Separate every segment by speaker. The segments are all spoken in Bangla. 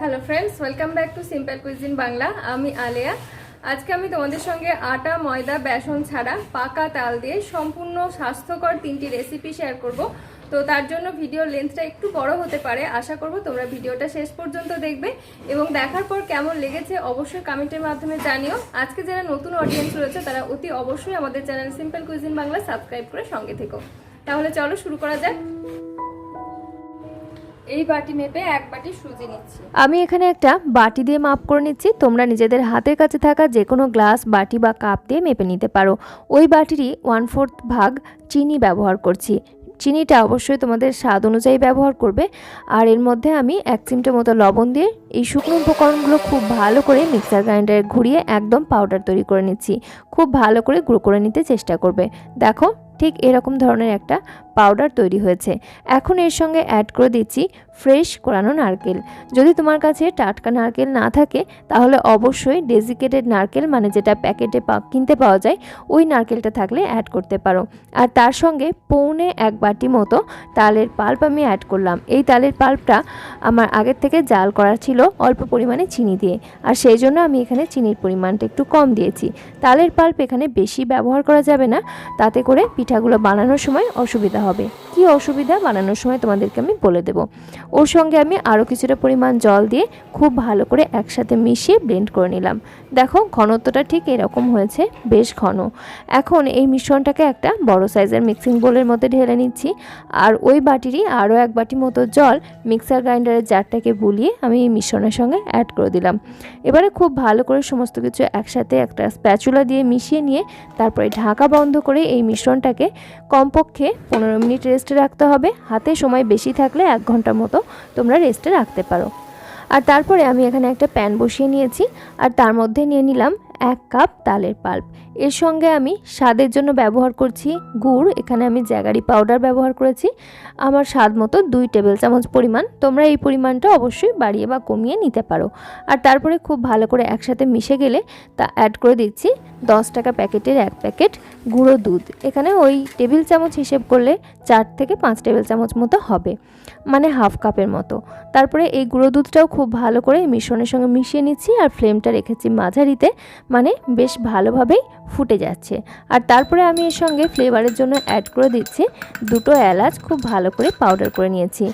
Speaker 1: Hello friends welcome back to simple cuisine Bangla আমি আলেয়া। আজকে আমি তোমাদের সঙ্গে আটা, ময়দা, বেসন ছাড়া পাকা তাল দিয়ে সম্পূর্ণ স্বাস্থ্যকর তিনটি রেসিপি শেয়ার করব। তো তার জন্য ভিডিও লেন্থটা একটু বড় হতে পারে। আশা করব তোমরা ভিডিওটা শেষ পর্যন্ত দেখবে এবং দেখার পর কেমন লেগেছে অবশ্যই কমেন্টের মাধ্যমে জানিও। আজকে যারা নতুন অডিয়েন্স রয়েছে, তারা অতি অবশ্যই আমাদের channel simple cuisine Bangla subscribe করে সঙ্গে থেকো। তাহলে চলো শুরু করা যাক।
Speaker 2: আমি এখানে একটা বাটি দিয়ে মাপ করে নিচ্ছি। তোমরা নিজেদের হাতের কাছে থাকা যে কোনো গ্লাস, বাটি বা কাপ দিয়ে মেপে নিতে পারো। ওই বাটিরই ওয়ান ফোর্থ ভাগ চিনি ব্যবহার করছি। চিনিটা অবশ্যই তোমাদের স্বাদ অনুযায়ী ব্যবহার করবে। আর এর মধ্যে আমি এক চিমটে মতো লবণ দিয়ে এই শুকনো উপকরণগুলো খুব ভালো করে মিক্সার গ্রাইন্ডারে ঘুরিয়ে একদম পাউডার তৈরি করে নিচ্ছি। খুব ভালো করে গুঁড়ো করে নিতে চেষ্টা করবে। দেখো, ঠিক এরকম ধরনের একটা পাউডার তৈরি হয়েছে। এখন এর সঙ্গে অ্যাড করে দিচ্ছি ফ্রেশ কোরানো নারকেল। যদি তোমার কাছে টাটকা নারকেল না থাকে, তাহলে অবশ্যই ডেজিকেটেড নারকেল মানে যেটা প্যাকেটে কিনতে পাওয়া যায়, ওই নারকেলটা থাকলে অ্যাড করতে পারো। আর তার সঙ্গে পৌনে এক বাটি মতো তালের পাল্প আমি অ্যাড করলাম। এই তালের পাল্পটা আমার আগের থেকে জাল করা ছিল অল্প পরিমাণে চিনি দিয়ে। আর সেই জন্য আমি এখানে চিনির পরিমাণটা একটু কম দিয়েছি। তালের পাল্প এখানে বেশি ব্যবহার করা যাবে না, তাতে করে পিঠাগুলো বানানোর সময় অসুবিধা হবে। কি অসুবিধা? বানানোর সময় তোমাদেরকে আমি বলে দেব। ওর সঙ্গে আমি আরও কিছুটা পরিমাণ জল দিয়ে খুব ভালো করে একসাথে মিশিয়ে ব্লেন্ড করে নিলাম। দেখো, ঘনত্বটা ঠিক এরকম হয়েছে, বেশ ঘন। এখন এই মিশ্রণটাকে একটা বড় সাইজের মিক্সিং বোলের মধ্যে ঢেলে নিচ্ছি। আর ওই বাটিরই আরও এক বাটি মতো জল মিক্সার গ্রাইন্ডারের জারটাকে বুলিয়ে আমি এই মিশ্রণের সঙ্গে অ্যাড করে দিলাম। এবারে খুব ভালো করে সমস্ত কিছু একসাথে একটা স্প্যাচুলা দিয়ে মিশিয়ে নিয়ে তারপরে ঢাকা বন্ধ করে এই মিশ্রণটাকে কমপক্ষে পনেরো মিনিট রেস্টে রাখতে হবে। হাতে সময় বেশি থাকলে এক ঘণ্টার মতো তোমরা রেস্টে রাখতে পারো। আর তারপরে আমি এখানে একটা প্যান বসিয়ে নিয়েছি। আর তার মধ্যে নিয়ে নিলাম এক কাপ তালের পাল্প এর সঙ্গে আমি স্বাদের জন্য ব্যবহার করছি গুড়, এখানে আমি জ্যাগারি পাউডার ব্যবহার করেছি। আমার স্বাদ মতো দুই টেবিল চামচ পরিমাণ, তোমরা এই পরিমাণটা অবশ্যই বাড়িয়ে বা কমিয়ে নিতে পারো। আর তারপরে খুব ভালো করে একসাথে মিশে গেলে তা অ্যাড করে দিচ্ছি দশ টাকা প্যাকেটের এক প্যাকেট গুঁড়ো দুধ। এখানে ওই টেবিল চামচ হিসেব করলে চার থেকে পাঁচ টেবিল চামচ মতো হবে মানে হাফ কাপের মতো। তারপরে এই গুঁড়ো দুধটাও খুব ভালো করে মিশ্রণের সঙ্গে মিশিয়ে নিচ্ছি আর ফ্লেমটা রেখেছি মাঝারিতে মানে বেশ ভালোভাবেই ফুটে যাচ্ছে। আর তারপরে আমি এর সঙ্গে ফ্লেভারের জন্য অ্যাড করে দিচ্ছি দুটো এলাচ, খুব ভালো করে পাউডার করে নিয়েছি।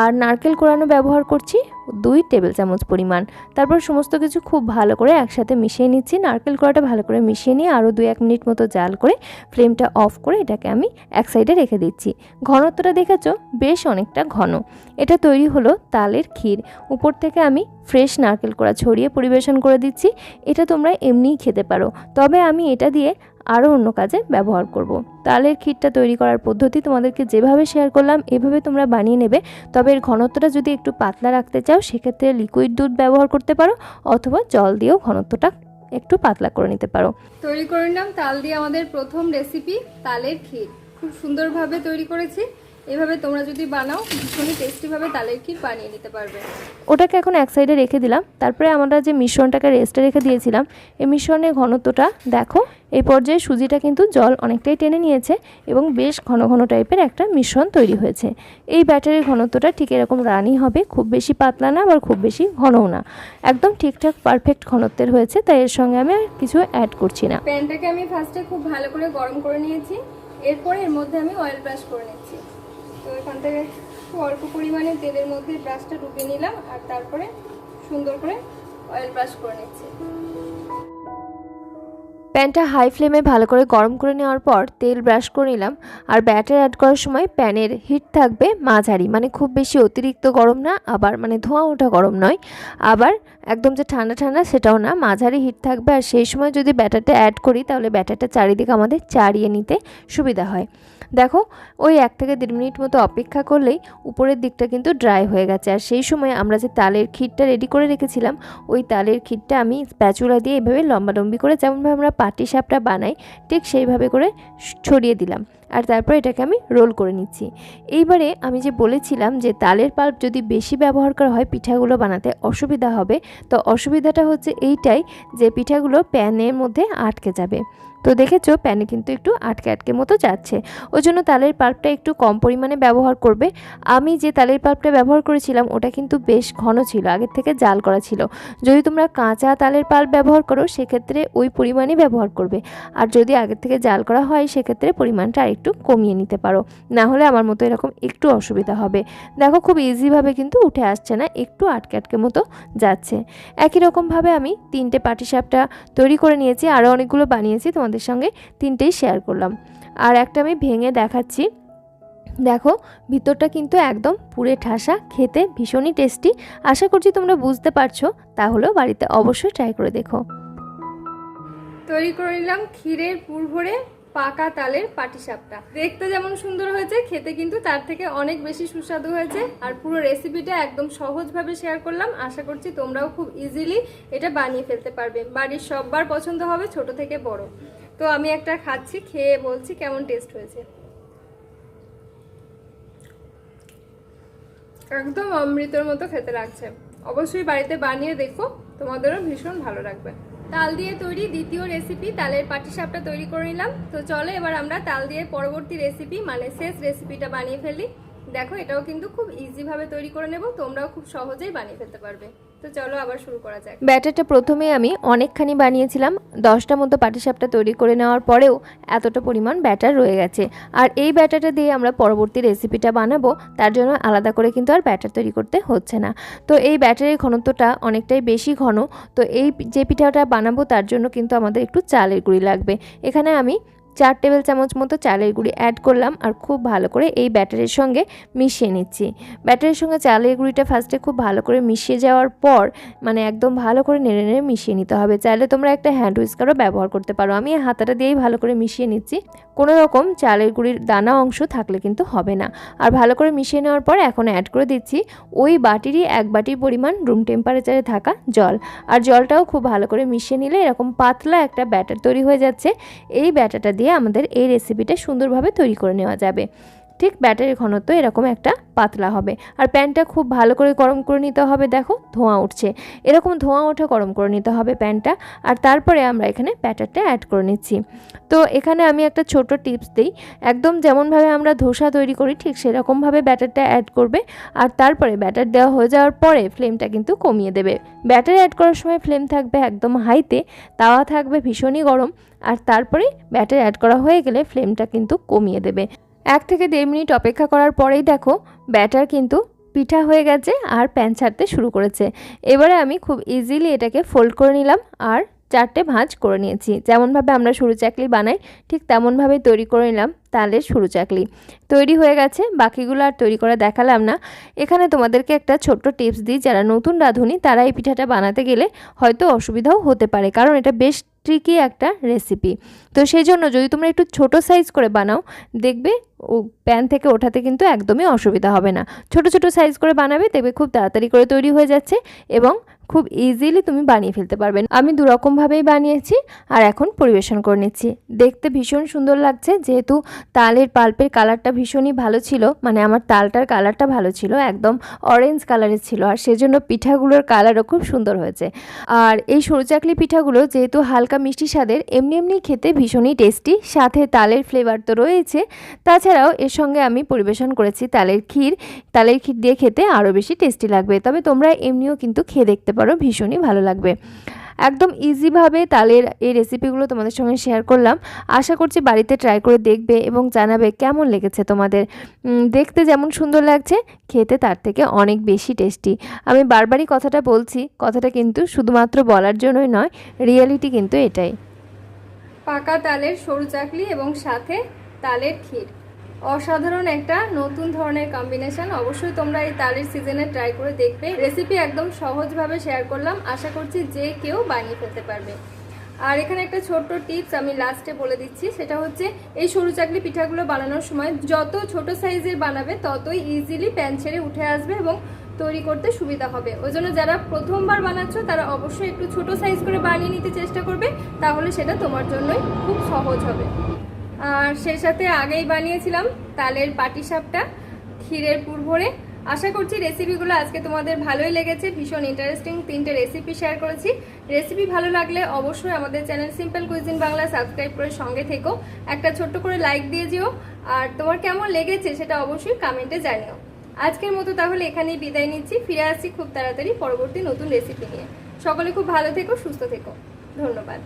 Speaker 2: আর নারকেল কোরানো ব্যবহার করছি? দুই টেবিল চামচ পরিমাণ। তারপর সমস্ত কিছু খুব ভালো করে একসাথে মিশিয়ে নিচ্ছি। নারকেল কড়াটা ভালো করে মিশিয়ে নিয়ে আরও দু এক মিনিট মতো জাল করে ফ্লেমটা অফ করে এটাকে আমি এক সাইডে রেখে দিচ্ছি। ঘনত্বটা দেখেছ? বেশ অনেকটা ঘন। এটা তৈরি হলো তালের ক্ষীর। উপর থেকে আমি ফ্রেশ নারকেল কোড়া ছড়িয়ে পরিবেশন করে দিচ্ছি। এটা তোমরা এমনিই খেতে পারো। তবে আমি এটা দিয়ে আরও অন্য কাজে ব্যবহার করব। তালের ক্ষীরটা তৈরি করার পদ্ধতি তোমাদেরকে যেভাবে শেয়ার করলাম, এভাবে তোমরা বানিয়ে নেবে। তবে এর ঘনত্বটা যদি একটু পাতলা রাখতে চাও, সেক্ষেত্রে লিকুইড দুধ ব্যবহার করতে পারো অথবা জল দিয়েও ঘনত্বটা একটু পাতলা করে নিতে পারো।
Speaker 1: তৈরি করে নিলাম তাল দিয়ে আমাদের প্রথম রেসিপি তালের ক্ষীর। খুব সুন্দরভাবে তৈরি করেছি। এভাবে তোমরা যদি বানাও ভীষণই টেস্টিভাবে তালের ক্ষীর বানিয়ে নিতে পারবে।
Speaker 2: ওটাকে এখন এক সাইডে রেখে দিলাম। তারপরে আমরা যে মিশ্রণটাকে রেস্টে রেখে দিয়েছিলাম এই মিশ্রণের ঘনত্বটা দেখো এই পর্যায়ে সুজিটা কিন্তু জল অনেকটাই টেনে নিয়েছে এবং বেশ ঘন ঘন টাইপের একটা মিশ্রণ তৈরি হয়েছে। এই ব্যাটারির ঘনত্বটা ঠিক এরকম রানি হবে খুব বেশি পাতলা না আবার খুব বেশি ঘনও না। একদম ঠিকঠাক পারফেক্ট ঘনত্বের হয়েছে তাই এর সঙ্গে আমি আর কিছু অ্যাড করছি না।
Speaker 1: প্যানটাকে আমি ফার্স্টে খুব ভালো করে গরম করে নিয়েছি এরপরে এর মধ্যে আমি অয়েল ব্রাশ করে নিচ্ছি। তো এখান থেকে অল্প পরিমাণে তেলের মধ্যে ব্রাশটা ঢুকিয়ে নিলাম আর তারপরে সুন্দর করে অয়েল ব্রাশ করে নিচ্ছি।
Speaker 2: প্যানটা হাই ফ্লেমে ভালো করে গরম করে নেওয়ার পর তেল ব্রাশ করে নিলাম। আর ব্যাটার অ্যাড করার সময় প্যানের হিট থাকবে মাঝারি মানে খুব বেশি অতিরিক্ত গরম না, আবার মানে ধোঁয়া ওঠা গরম নয়। আবার একদম যে ঠান্ডা ঠান্ডা সেটাও না, মাঝারি হিট থাকবে। আর সেই সময় যদি ব্যাটারটা অ্যাড করি, তাহলে ব্যাটারটা চারিদিকে আমাদের চাড়িয়ে নিতে সুবিধা হয়। দেখো, ওই এক থেকে দেড় মিনিট মতো অপেক্ষা করলেই উপরের দিকটা কিন্তু ড্রাই হয়ে গেছে। আর সেই সময় আমরা যে তালের ক্ষীরটা রেডি করে রেখেছিলাম, ওই তালের ক্ষীরটা আমি স্প্যাচুলা দিয়ে এভাবে লম্বালম্বি করে যেমনভাবে আমরা পাটি সাপটা বানাই, ঠিক সেইভাবে করে ছড়িয়ে দিলাম। আর তারপর এটাকে আমি রোল করে নিচ্ছি। এইবারে আমি যে বলেছিলাম যে তালের পাল্প যদি বেশি ব্যবহার করা হয় পিঠাগুলো বানাতে অসুবিধা হবে, তো অসুবিধাটা হচ্ছে এইটাই যে পিঠাগুলো প্যানের মধ্যে আটকে যাবে। তো দেখেছ প্যানে কিন্তু একটু আটকে আটকে মতো যাচ্ছে। ওই জন্য তালের পাল্পটা একটু কম পরিমাণে ব্যবহার করবে। আমি যে তালের পাল্পটা ব্যবহার করেছিলাম, ওটা কিন্তু বেশ ঘন ছিল, আগের থেকে জাল করা ছিল। যদি তোমরা কাঁচা তালের পাল্প ব্যবহার করো, সেক্ষেত্রে ওই পরিমাণই ব্যবহার করবে। আর যদি আগের থেকে জাল করা হয়, সেক্ষেত্রে পরিমাণটা আরেকটু কমিয়ে নিতে পারো। না হলে আমার মতো এরকম একটু অসুবিধা হবে। দেখো খুব ইজিভাবে কিন্তু উঠে আসছে না, একটু আটকে আটকে মতো যাচ্ছে। একই রকমভাবে আমি তিনটে পাটিসাপটা তৈরি করে নিয়েছি, আরও অনেকগুলো বানিয়েছি তোমাদের সঙ্গে তিনটেই শেয়ার করলাম। আর একটা আমি ভেঙে দেখাচ্ছি। দেখো, ভিতরটা কিন্তু একদম পুরে ঠাসা, খেতে ভীষণই টেস্টি আশা করছি তোমরা বুঝতে পারছ, তাহলেও বাড়িতে অবশ্যই ট্রাই করে দেখো।
Speaker 1: তৈরি করে নিলাম ক্ষীরের পুর ভরে। পাকা তালের পাটিসাপটা। দেখতে যেমন সুন্দর হয়েছে, খেতে কিন্তু তার থেকে অনেক বেশি সুস্বাদু হয়েছে। আর পুরো রেসিপিটা একদম সহজভাবে শেয়ার করলাম। আশা করছি তোমরাও খুব ইজিলি এটা বানিয়ে ফেলতে পারবে। বাড়ির সববার পছন্দ হবে ছোট থেকে বড়। তো আমি একটা খাচ্ছি, খেয়ে বলছি কেমন টেস্ট হয়েছে। একদম অমৃতের মতো খেতে লাগছে। অবশ্যই বাড়িতে বানিয়ে দেখো, তোমাদেরও ভীষণ ভালো লাগবে। তাল দিয়ে তৈরি দ্বিতীয় রেসিপি তালের পাটিসাপটা তৈরি করে নিলাম। তো চলো এবার আমরা তাল দিয়ে পরবর্তী রেসিপি মানে শেষ রেসিপিটা বানিয়ে ফেলি। দেখো এটাও কিন্তু খুব ইজিভাবে তৈরি করে নেব, তোমরাও খুব সহজেই বানিয়ে ফেলতে পারবে। তো চলো আবার শুরু করা যাক।
Speaker 2: ব্যাটারটা প্রথমে আমি অনেকখানি বানিয়েছিলাম। দশটা মতো পাটিসাপটা তৈরি করে নেওয়ার পরেও এতটা পরিমাণ ব্যাটার রয়ে গেছে। আর এই ব্যাটারটা দিয়ে আমরা পরবর্তী রেসিপিটা বানাবো, তার জন্য আলাদা করে কিন্তু আর ব্যাটার তৈরি করতে হচ্ছে না। তো এই ব্যাটারের ঘনত্বটা অনেকটাই বেশি ঘন, তো এই যে পিঠাটা বানাবো, তার জন্য কিন্তু আমাদের একটু চালের গুঁড়ি লাগবে। এখানে আমি চার টেবিল চামচ মতো চালের গুঁড়ি অ্যাড করলাম আর খুব ভালো করে এই ব্যাটারের সঙ্গে মিশিয়ে নিচ্ছি। ব্যাটারের সঙ্গে চালের গুঁড়িটা ফার্স্টে খুব ভালো করে মিশিয়ে যাওয়ার পর মানে একদম ভালো করে নেড়ে নেড়ে মিশিয়ে নিতে হবে। চাইলে তোমরা একটা হ্যান্ড উইস্কারও ব্যবহার করতে পারো। আমি হাতাটা দিয়েই ভালো করে মিশিয়ে নিচ্ছি। কোনো রকম চালের গুঁড়ির দানা অংশ থাকলে কিন্তু হবে না। আর ভালো করে মিশিয়ে নেওয়ার পর এখন অ্যাড করে দিচ্ছি ওই বাটিরই এক বাটির পরিমাণ রুম টেম্পারেচারে থাকা জল। আর জলটাও খুব ভালো করে মিশিয়ে নিলে এরকম পাতলা একটা ব্যাটার তৈরি হয়ে যাচ্ছে। এই ব্যাটারটা দিয়ে আমাদের এই রেসিপিটা সুন্দরভাবে তৈরি করে নেওয়া যাবে। ঠিক ব্যাটারের ঘনত্ব এরকম একটা পাতলা হবে। আর প্যানটা খুব ভালো করে গরম করে নিতে হবে, দেখো ধোঁয়া উঠছে। এরকম ধোঁয়া ওঠা গরম করে নিতে হবে প্যানটা। আর তারপরে আমরা এখানে ব্যাটারটা অ্যাড করে নিচ্ছি। তো এখানে আমি একটা ছোট টিপস দিই। একদম যেমনভাবে আমরা ধোসা তৈরি করি, ঠিক সেরকমভাবে ব্যাটারটা অ্যাড করবে। আর তারপরে ব্যাটার দেওয়া হয়ে যাওয়ার পরে ফ্লেমটা কিন্তু কমিয়ে দেবে। ব্যাটার অ্যাড করার সময় ফ্লেম থাকবে একদম হাইতে তাওয়া থাকবে ভীষণই গরম। আর তারপরে ব্যাটার অ্যাড করা হয়ে গেলে ফ্লেমটা কিন্তু কমিয়ে দেবে। এক থেকে দেড় মিনিট অপেক্ষা করার পরেই দেখো, ব্যাটার কিন্তু পিঠা হয়ে গেছে আর প্যান ছাড়তে শুরু করেছে। এবারে আমি খুব ইজিলি এটাকে ফোল্ড করে নিলাম আর চারটে ভাঁজ করে নিয়েছি। যেমনভাবে আমরা সরু চাকলি বানাই, ঠিক তেমনভাবেই তৈরি করে নিলাম তালের সরু চাকলি। তৈরি হয়ে গেছে, বাকিগুলো আর তৈরি করে দেখালাম না। এখানে তোমাদেরকে একটা ছোট্ট টিপস দিই, যারা নতুন রাঁধুনি, তারা এই পিঠাটা বানাতে গেলে হয়তো অসুবিধাও হতে পারে, কারণ এটা বেশ ট্রিকি একটা রেসিপি তো সেই জন্য যদি তোমরা একটু ছোট সাইজ করে বানাও, দেখবে ও প্যান থেকে ওঠাতে কিন্তু একদমই অসুবিধা হবে না। ছোট ছোট সাইজ করে বানাবে, দেখবে খুব তাড়াতাড়ি করে তৈরি হয়ে যাচ্ছে এবং খুব ইজিলি তুমি বানিয়ে ফেলতে পারবেন আমি দুরকমভাবেই বানিয়েছি আর এখন পরিবেশন করে নিচ্ছি। দেখতে ভীষণ সুন্দর লাগছে, যেহেতু তালের পাল্পের কালারটা ভীষণই ভালো ছিল মানে আমার তালটার কালারটা ভালো ছিল, একদম অরেঞ্জ কালারের ছিল, আর সেজন্য পিঠাগুলোর কালারও খুব সুন্দর হয়েছে। আর এই সরু চাকলি পিঠাগুলো যেহেতু হালকা মিষ্টি স্বাদের, এমনি এমনি খেতে ভীষণই টেস্টি সাথে তালের ফ্লেভার তো রয়েছে। তাছাড়াও এর সঙ্গে আমি পরিবেশন করেছি তালের ক্ষীর। তালের ক্ষীর দিয়ে খেতে আরও বেশি টেস্টি লাগবে, তবে তোমরা এমনিও কিন্তু খেয়ে দেখতে পারো ভীষণই ভালো লাগবে। একদম ইজিভাবে তালের এই রেসিপিগুলো তোমাদের সঙ্গে শেয়ার করলাম। আশা করছি বাড়িতে ট্রাই করে দেখবে এবং জানাবে কেমন লেগেছে তোমাদের। দেখতে যেমন সুন্দর লাগছে, খেতে তার থেকে অনেক বেশি টেস্টি আমি বারবারই কথাটা বলছি, কথাটা কিন্তু শুধুমাত্র বলার জন্যই নয় রিয়েলিটি কিন্তু এটাই।
Speaker 1: পাকা তালের সরু চাকলি এবং সাথে তালের ক্ষীর। অসাধারণ একটা নতুন ধরনের কম্বিনেশন অবশ্যই তোমরা এই তালের সিজনে ট্রাই করে দেখবে। রেসিপি একদম সহজভাবে শেয়ার করলাম। আশা করছি যে কেউ বানিয়ে ফেলতে পারবে। আর এখানে একটা ছোট্ট টিপস আমি লাস্টে বলে দিচ্ছি। সেটা হচ্ছে, এই সরু চাকলি পিঠাগুলো বানানোর সময় যত ছোট সাইজের বানাবে, ততই ইজিলি প্যান ছেড়ে উঠে আসবে এবং তৈরি করতে সুবিধা হবে। ওই জন্য যারা প্রথমবার বানাচ্ছ, তারা অবশ্যই একটু ছোট সাইজ করে বানিয়ে নিতে চেষ্টা করবে। তাহলে সেটা তোমার জন্যই খুব সহজ হবে। আর সেই সাথে আগেই বানিয়েছিলাম তালের পাটিসাপটা ক্ষীরের পুর ভরে। আশা করছি রেসিপিগুলো আজকে তোমাদের ভালোই লেগেছে। ভীষণ ইন্টারেস্টিং তিনটে রেসিপি শেয়ার করেছি। রেসিপি ভালো লাগলে অবশ্যই আমাদের channel simple cuisine Bangla subscribe করে সঙ্গে থেকো। একটা ছোট্ট করে লাইক দিয়ে যেও। আর তোমার কেমন লেগেছে সেটা অবশ্যই কমেন্টে জানিও। আজকের মতো তাহলে এখানেই বিদায় নিচ্ছি। ফিরে আসছি খুব তাড়াতাড়ি পরবর্তী নতুন রেসিপি নিয়ে। সকলে খুব ভালো থেকো, সুস্থ থেকো। ধন্যবাদ।